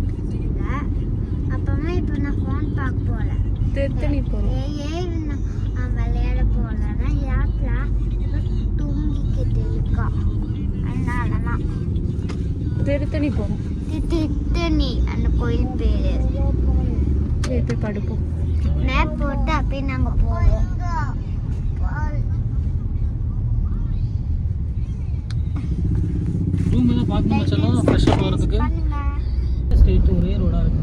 பார்த்துக்கிட்டு இருந்தேன் இப்போ நான் ஃபோன் பார்க்க போகல திருத்தணி போகிறோம் ஏன் நான் விளையாட போகலன்னா தூங்கிக்கிட்டு இருக்கா அதனால தான் திருத்தணி போகிறோம் திட்டணி அந்த கோயில் பேரு சரி போய் படுப்போம் மேப் போட்டு அப்படியே நாங்க போவோம் ரூம் எல்லாம் பார்க்கணும் ஃப்ரெஷ்ஷாக போகிறதுக்கு ஸ்ட்ரெயிட் ஒரே ரோடாக இருக்கனால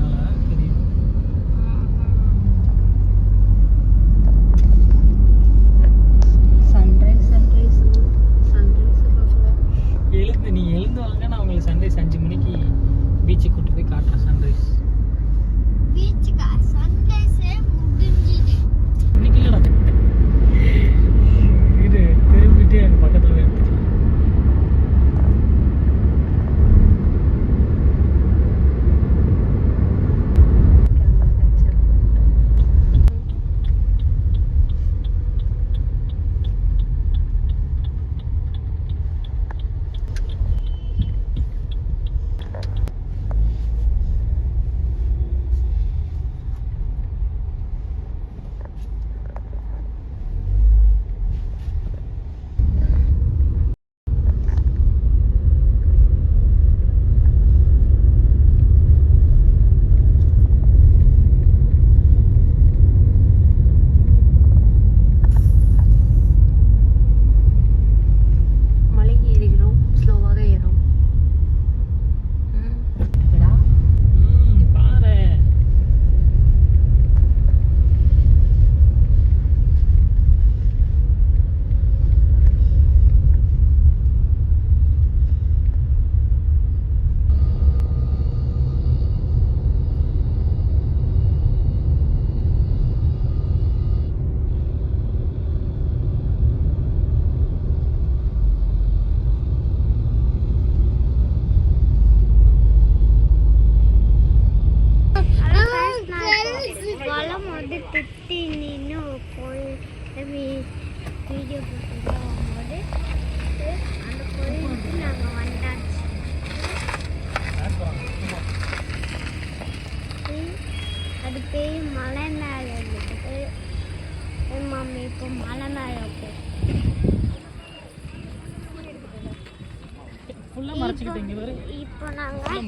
இப்போ நாங்கள்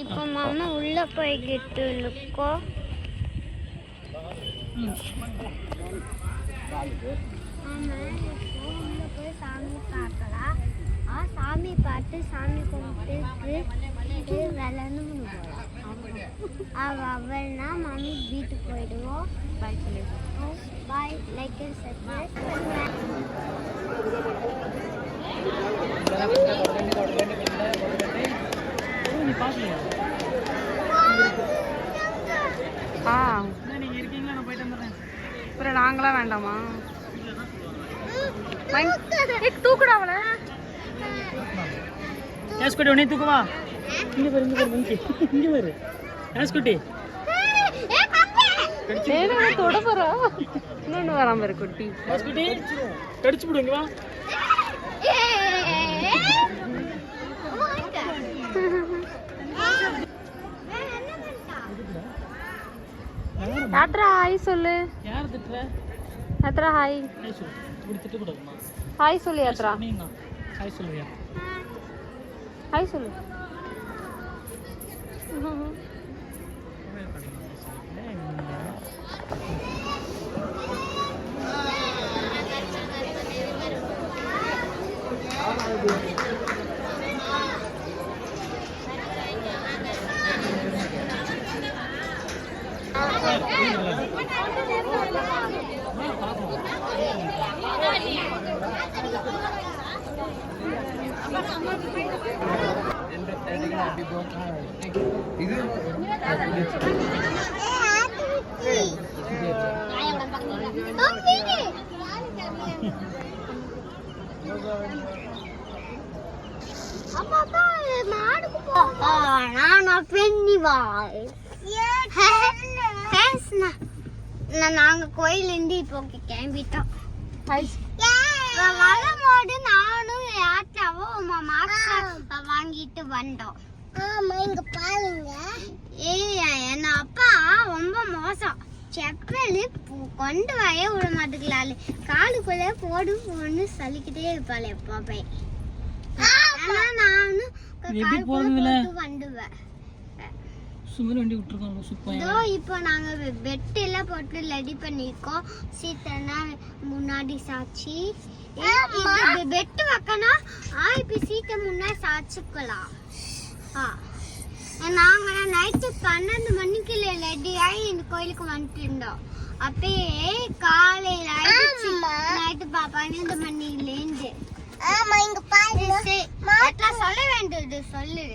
இப்போ மாமா உள்ள போய்கிட்டு இருக்கோம் ம். ஆமா இப்போ உள்ள போய் சாமி பார்க்கலாம். ஆ சாமி பார்த்து சாமி கும்பிட்டு விளையாண்டு அவ அவள்னா மம்மி வீட்டுக்கு போயிடுவோம் பாய் சொல்லிடுறோம் பாய் லைக் அண்ட் சப்ஸ்கிரைப் ஆ நீங்க இருக்கீங்களா நான் போயிட்டு வந்துடுறேன் அப்புறம் நாங்களாம் வேண்டாமா ஏய், தூக்குடா அவளை கேஸ்குட்டி உடனே தூக்குவா இங்கே பாரு இங்கே பாரு மங்கி இங்கே பாரு கேஸ்குட்டி தொட போறா இன்னொன்று வராம இருக்கு குட்டி கடிச்சு விடுங்க வா யாத்ரா ஹாய் சொல்லு. யார் திட்டுற யாத்ரா ஹாய் இப்படி திட்டக்கூடாதுமா ஹாய் சொல்லு யாத்ரா ஹாய் சொல்லுவியா? ஹாய் சொல்லு. Mama, I'm not a penny boy. Yeah. Penny boy நாங்க கோயிலேருந்து இப்போ கிளம்பிட்டோம். வரும்போது நானும் யாத்தாவும் மாஸ்க் வாங்கிட்டு வந்தோம். ஆமா இங்க பாருங்க. ஏய் என் அப்பா ரொம்ப மோசம். செப்பல் கொண்டு வரைய விட மாட்டேங்கலாள் காலுக்குள்ளே போடு போன்னு சொல்லிக்கிட்டே இருப்பாள் எப்போ ஆனா நானும் எப்படி காலுக்குள்ள? போட்டு வந்துவேன் சுமர் வண்டி விட்டுருக்காங்க சூப்பர். இதோ இப்போ நாங்க பெட் எல்லாம் போட்டு ரெடி பண்ணிருக்கோம். சீத்தனா முன்னாடி சாச்சி. பெட் வைக்கணும். ஆ இப்ப சீட்டை முன்னாடி சாச்சிக்கலாம். ஆ. நாங்க நைட்டு பன்னெண்டு மணிக்கு ரெடி ஆகி இந்த கோயிலுக்கு வந்துட்டு இருந்தோம். அப்பயே காலையில ஆயிடுச்சு. நைட்டு பன்னெண்டு மணிலேருந்து ஆமா இங்க பாரு சொல்ல வேண்டியது சொல்லு.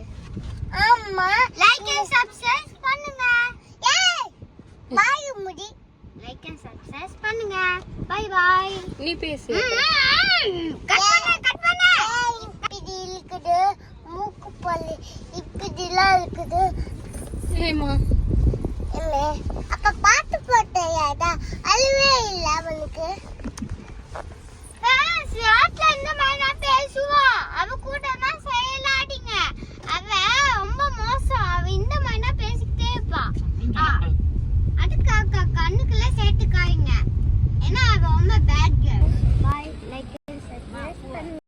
ஆமா. லைக் அண்ட் சப்ஸ்கிரைப் பண்ணுங்க. ஏய் பாய் முடி. லைக் அண்ட் சப்ஸ்கிரைப் பண்ணுங்க. பை பை நீ பேசு. கட் பண்ணு கட் பண்ணு. இப்படி இருக்குது. மூக்கு பல்லு இப்படிலாம் இருக்குது. ஏமா இல்ல. அப்ப பாட்டு போட்டையாடா அழுவே இல்ல அவனுக்கு.